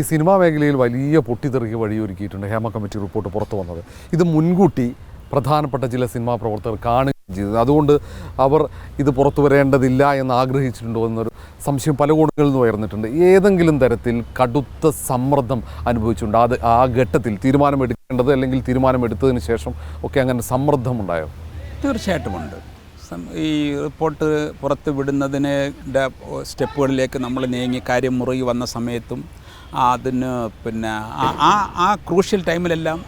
ഈ സിനിമാ മേഖലയിൽ വലിയ പൊട്ടിത്തെറിക്ക് വഴിയൊരുക്കിയിട്ടുണ്ട് ഹേമ കമ്മിറ്റി റിപ്പോർട്ട് പുറത്തു വന്നത്. ഇത് മുൻകൂട്ടി പ്രധാനപ്പെട്ട ചില സിനിമാ പ്രവർത്തകർ കാണുകയും ചെയ്തത്. അതുകൊണ്ട് അവർ ഇത് പുറത്തു വരേണ്ടതില്ല എന്ന് ആഗ്രഹിച്ചിട്ടുണ്ടോ എന്നൊരു സംശയം പല കോണുകളിൽ നിന്ന് ഉയർന്നിട്ടുണ്ട്. ഏതെങ്കിലും തരത്തിൽ കടുത്ത സമ്മർദ്ദം അനുഭവിച്ചിട്ടുണ്ട്. അത് ആ ഘട്ടത്തിൽ തീരുമാനമെടുക്കേണ്ടത് അല്ലെങ്കിൽ തീരുമാനമെടുത്തതിന് ശേഷം ഒക്കെ അങ്ങനെ സമ്മർദ്ദമുണ്ടായോ? തീർച്ചയായിട്ടുമുണ്ട് ഈ റിപ്പോർട്ട് പുറത്ത് വിടുന്നതിന് സ്റ്റെപ്പുകളിലേക്ക് നമ്മൾ നീങ്ങി കാര്യം മുറുകി വന്ന സമയത്തും അതിന് പിന്നെ ആ- ആ ക്രൂഷ്യൽ ടൈമിലെല്ലാം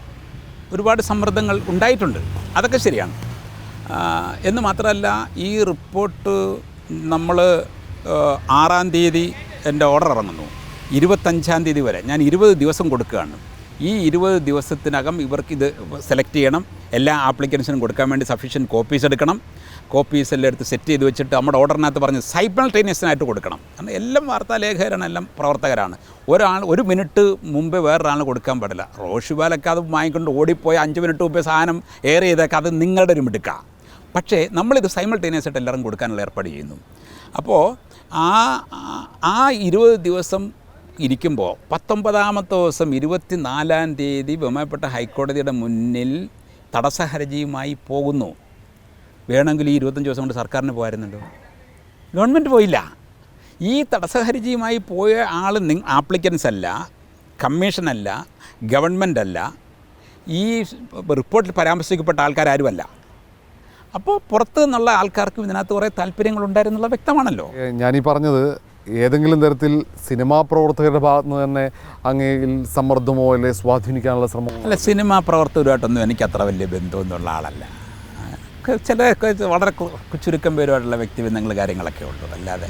ഒരുപാട് സമ്മർദ്ദങ്ങൾ ഉണ്ടായിട്ടുണ്ട്. അതൊക്കെ ശരിയാണ്. എന്ന് മാത്രമല്ല ഈ റിപ്പോർട്ട് നമ്മൾ ആറാം തീയതി എന്റെ ഓർഡർ ഇറങ്ങുന്നു. ഇരുപത്തഞ്ചാം തീയതി വരെ. ഞാൻ ഇരുപത് ദിവസം കൊടുക്കുകയാണ്. ഈ ഇരുപത് ദിവസത്തിനകം ഇവർക്ക് ഇത് സെലക്ട് ചെയ്യണം. എല്ലാ ആപ്ലിക്കൻസിനും കൊടുക്കാൻ വേണ്ടി സഫീഷ്യന്റ് കോപ്പീസ് എടുക്കണം. കോപ്പീസ് എല്ലാം എടുത്ത് സെറ്റ് ചെയ്ത് വെച്ചിട്ട് നമ്മുടെ ഓർഡറിനകത്ത് പറഞ്ഞ് സൈബിൾട്ടേനിയസിനായിട്ട് കൊടുക്കണം. കാരണം എല്ലാം വാർത്താലേഖകരാണ് എല്ലാം പ്രവർത്തകരാണ്. ഒരാൾ ഒരു മിനിറ്റ് മുമ്പേ വേറൊരാളിന് കൊടുക്കാൻ പാടില്ല. റോഷിബാലൊക്കെ അത് വാങ്ങിക്കൊണ്ട് ഓടിപ്പോയി അഞ്ച് മിനിറ്റ് മുമ്പേ സാധനം എയർ ചെയ്തേക്കാം അത് നിങ്ങളുടെ ഒരു മിടുക്കാം. പക്ഷേ നമ്മളിത് ആയിട്ട് എല്ലാവരും കൊടുക്കാനുള്ള ഏർപ്പാട് ചെയ്യുന്നു. അപ്പോൾ ആ- ആ ഇരുപത് ദിവസം ഇരിക്കുമ്പോൾ പത്തൊമ്പതാമത്തെ ദിവസം ഇരുപത്തിനാലാം തീയതി ബഹുമാനപ്പെട്ട ഹൈക്കോടതിയുടെ മുന്നിൽ തടസ്സ ഹർജിയുമായി പോകുന്നു. വേണമെങ്കിൽ ഈ ഇരുപത്തഞ്ച് ദിവസം കൊണ്ട് സർക്കാരിന് പോകാറുണ്ടോ ഗവൺമെന്റ് പോയില്ല. ഈ തടസ്സ ഹർജിയുമായി പോയ ആൾ നി ആപ്ലിക്കൻസ് അല്ല കമ്മീഷനല്ല ഗവൺമെന്റ് അല്ല ഈ റിപ്പോർട്ടിൽ പരാമർശിക്കപ്പെട്ട ആൾക്കാരാരുമല്ല അപ്പോൾ പുറത്ത് നിന്നുള്ള ആൾക്കാർക്കും ഇതിനകത്ത് കുറേ താല്പര്യങ്ങളുണ്ടായിരുന്നുള്ള വ്യക്തമാണല്ലോ. ഞാൻ ഞാനീ പറഞ്ഞത് ഏതെങ്കിലും തരത്തിൽ സിനിമാ പ്രവർത്തകരുടെ ഭാഗത്തു നിന്ന് തന്നെ അങ്ങയിൽ സമ്മർദ്ദമോ അല്ലെ സ്വാധീനിക്കാനുള്ള ശ്രമം അല്ല സിനിമാ പ്രവർത്തകരുമായിട്ടൊന്നും എനിക്ക് അത്ര വലിയ ബന്ധമൊന്നുള്ള ആളല്ല. ചില വളരെ ചുരുക്കം പേരുമായിട്ടുള്ള വ്യക്തിബന്ധങ്ങൾ കാര്യങ്ങളൊക്കെ ഉള്ളൂ. അല്ലാതെ